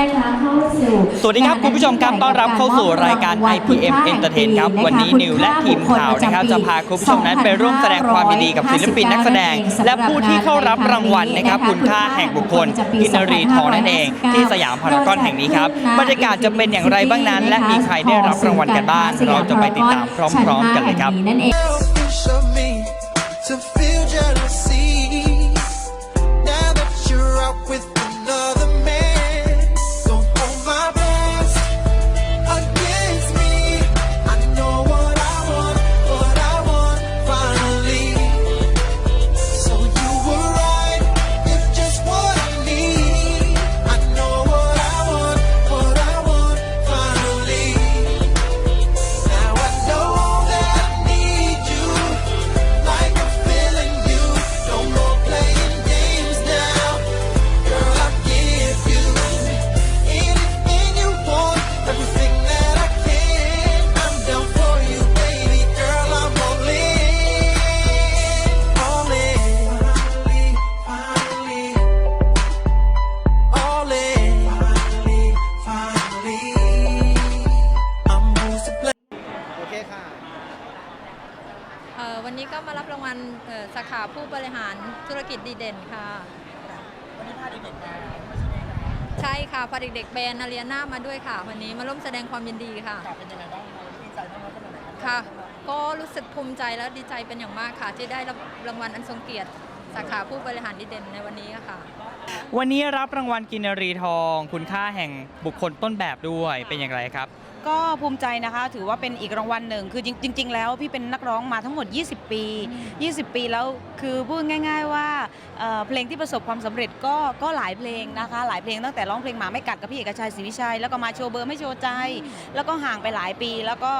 นะคะเข้าสู่สวัสดีครับคุณผู้ชมครับต้อนรับเข้าสู่รายการ IPM Entertain ครับวันนี้นิวและทีมข่าวนะครับจะพาคุณผู้ชมนั้นไปร่วมแสดงความยินดีกับศิลปินนักแสดง และผู้ที่เข้ารับรางวัลนะครับคุณค่าแห่งบุคคลกินรีทองนั่นเอง ที่สยามพารากอนแห่งนี้ครับบรรยากาศจะเป็นอย่างไรบ้างนั้น และมีใครได้รับรางวัลกันบ้างเราจะไปติดตามพร้อม ๆ กันเลยครับนั่นเอง รับรางวัลเอ่อสาขาผู้บริหารธุรกิจดีเด่นค่ะ วันนี้พาเด็กๆมาใช่ค่ะพาเด็กๆแบรนด์นาเรียนามาด้วยค่ะ วันนี้มาร่วมแสดงความยินดีค่ะเป็นยังไงบ้างดีใจมากขนาดไหนครับค่ะ ก็รู้สึกภูมิใจและดีใจเป็นอย่างมากค่ะ ที่ได้รับรางวัลอันทรงเกียรติสาขาผู้บริหารดีเด่นในวันนี้ค่ะ วันนี้รับรางวัลกินรีทอง คุณค่าแห่งบุคคลต้นแบบด้วยเป็นอย่างไรครับ ก็ภูมิใจนะคะ ถือว่าเป็นอีกรางวัลหนึ่ง คือจริง ๆ แล้วพี่เป็นนักร้องมาทั้งหมด 20 ปี 20 ปีแล้วคือพูดง่าย ๆ ว่าเอ่อเพลงที่ประสบความสำเร็จก็ก็หลายเพลงนะคะ หลายเพลงตั้งแต่ร้องเพลงหมาไม่กัดกับพี่เอกชัยศรีวิชัย แล้วก็มาโชว์เบอร์ไม่โชว์ใจ แล้วก็ห่างไปหลายปีแล้วก็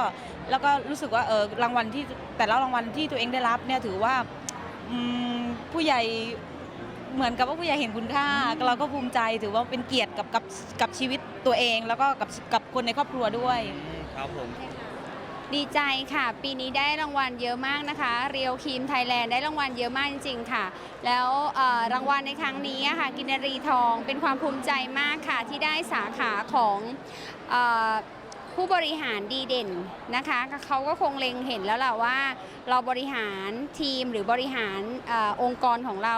แล้วก็รู้สึกว่าเออรางวัลที่แต่ละรางวัลที่ตัวเองได้รับเนี่ยถือว่า อืมผู้ใหญ่ เหมือนกับว่าผู้ใหญ่เห็นคุณค่า เราก็ภูมิใจถือว่าเป็นเกียรติกับกับกับชีวิตตัวเอง แล้วก็กับกับคนในครอบครัวด้วย ครับผม ดีใจค่ะ ปีนี้ได้รางวัลเยอะมากนะคะเรียวคีมไทยแลนด์ได้รางวัลเยอะมากจริงๆค่ะ แล้วเอ่อรางวัลในครั้งนี้อะค่ะ กินรีทองเป็นความภูมิใจมากค่ะ ที่ได้สาขาของเอ่อ ผู้บริหารดีเด่นนะคะเขาก็คงเล็งเห็นแล้วล่ะว่า เราบริหารทีมหรือบริหารเออองค์กรของเรา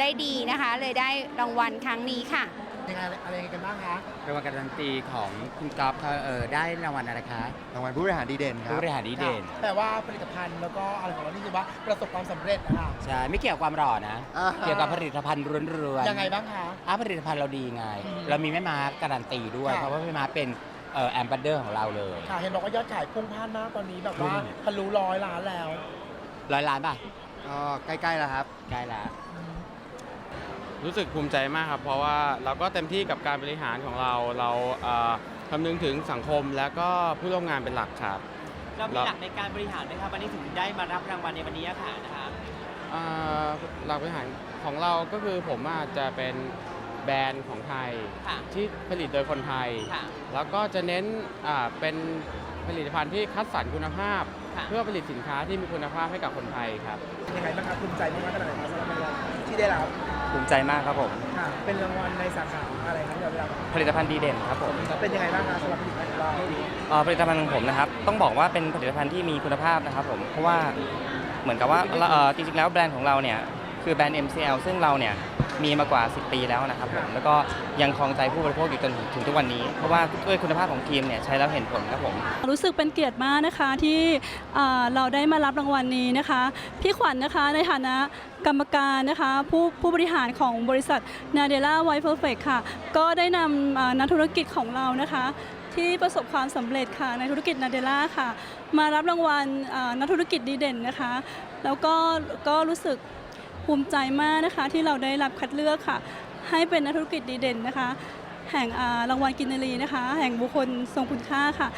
ได้ดีนะคะ เลยได้รางวัลครั้งนี้ค่ะยังไงอะไรยังไงกันบ้างคะรางวัลการันตีของคุณก๊อฟเขาเออได้รางวัลอะไรคะรางวัลผู้บริหารดีเด่นคผู้รับบริหารดีเด่นแต่ว่าผลิตภัณฑ์แล้วก็อะไรของเรานี่คือว่าประสบความสำเร็จนะคะใช่ไม่เกี่ยวกับความหล่อนะอ่าเกี่ยวกับผลิตภัณฑ์ล้วนๆยังไงบ้างคะอะผลิตภัณฑ์เราดีไงอืมเรามีแม่ม้าการันตีด้วยค่ะเพราะว่าแม่ม้าเป็นเอ่อ แอมบัสเดอร์ของเราเลย ค่ะเห็นบอกว่ายอดขายพุ่งพล่านมากตอนนี้แบบว่าอืม ทะลุร้อยล้านแล้วร้อยล้านป่ะก็ใกล้ๆแล้วครับ ใกล้ละรู้สึกภูมิใจมากครับ เพราะว่าเราก็เต็มที่กับการบริหารของเรา เราเอ่อคำนึงถึงสังคมและก็ผู้ร่วมงานเป็นหลักครับ เรามีหลักในการบริหารไหมครับวันนี้ถึงได้มารับรางวัลในวันนี้อะค่ะนะครับเอ่อหลักบริหารของเราก็คือผมอาจจะเป็น แบรนด์ของไทย ค่ะ ที่ผลิตโดยคนไทย ค่ะ แล้วก็จะเน้นอ่าเป็นผลิตภัณฑ์ที่คัดสรรคุณภาพ ค่ะ เพื่อผลิตสินค้าที่มีคุณภาพให้กับคนไทยครับ ยังไงบ้างครับภูมิใจมากขนาดไหนครับสำหรับรางวัลที่ได้รับภูมิใจมากครับผม ค่ะ เป็นรางวัลในสาขาอะไรครับที่เราได้รับผลิตภัณฑ์ดีเด่นครับผมเป็นยังไงบ้างคะสำหรับผลิตภัณฑ์ของเราเอ่อผลิตภัณฑ์ของผมนะครับ ต้องบอกว่าเป็นผลิตภัณฑ์ที่มีคุณภาพนะครับผม เพราะว่าเหมือนกับว่าเอ่อจริงๆแล้วแบรนด์ของเราเนี่ย คือแบรนด์ MCL ซึ่งเราเนี่ยมีมากว่า 10 ปีแล้วนะครับผมแล้วก็ยังครองใจผู้บริโภคอยู่จนถึงทุกวันนี้ เพราะว่าด้วยคุณภาพของครีมเนี่ยใช้แล้วเห็นผลครับผม รู้สึกเป็นเกียรติมากนะคะที่เราได้มารับรางวัลนี้นะคะ พี่ขวัญนะคะในฐานะกรรมการนะคะผู้ผู้บริหารของบริษัทนาเดล่าไวท์เพอร์เฟกค่ะ ก็ได้นำนักธุรกิจของเรานะคะที่ประสบความสำเร็จค่ะในธุรกิจนาเดล่าค่ะ มารับรางวัลนักธุรกิจดีเด่นนะคะ แล้วก็ก็รู้สึก ภูมิใจมากนะคะที่เราได้รับคัดเลือกค่ะ ให้เป็นนักธุรกิจดีเด่นนะคะ แห่งรางวัลกินรีนะคะ แห่งบุคคลทรงคุณค่าค่ะ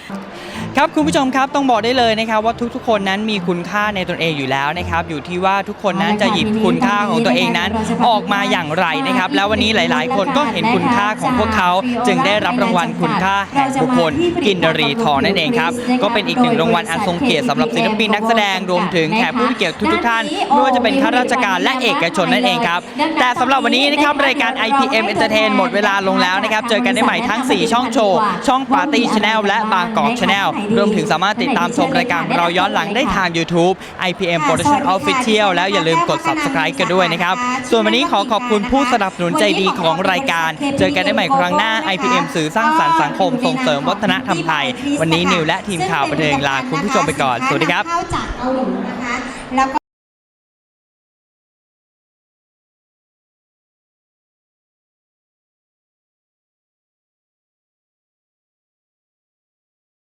ครับคุณผู้ชมครับต้องบอกได้เลยนะครับว่าทุกๆ คนนั้นมีคุณค่าในตนเองอยู่แล้วนะครับ อยู่ที่ว่าทุกคนนั้นจะหยิบคุณค่าของตัวเองนั้นออกมาอย่างไรนะครับ แล้ววันนี้หลาย ๆ คนก็เห็นคุณค่าของพวกเขาจึงได้รับรางวัลคุณค่าแห่งบุคคลกินรีทองนั่นเองครับก็เป็นอีกหนึ่งรางวัลอันทรงเกียรติสำหรับศิลปินนักแสดงรวมถึงแขกผู้มีเกียรติทุกๆท่านไม่ว่าจะเป็นข้าราชการและเอกชนนั่นเองครับแต่สำหรับวันนี้นะครับรายการ IPM Entertain หมดเวลาลงแล้วนะครับเจอกันได้ใหม่ทั้ง 4 ช่องโชว์ ช่องปาร์ตี้ชาแนลและบางกอกชาแนลรวมถึงสามารถติดตามชมรายการของเราย้อนหลังได้ทาง YouTube IPM Production Official แล้วอย่าลืมกด Subscribe กันด้วยนะครับ ส่วนวันนี้ขอขอบคุณผู้สนับสนุนใจดีของรายการ เจอกันได้ใหม่ครั้งหน้า IPM สื่อสร้างสรรค์สังคมส่งเสริมวัฒนธรรมไทย วันนี้นิวและทีมข่าวบันเทิงลาคุณผู้ชมไปก่อน สวัสดีครับ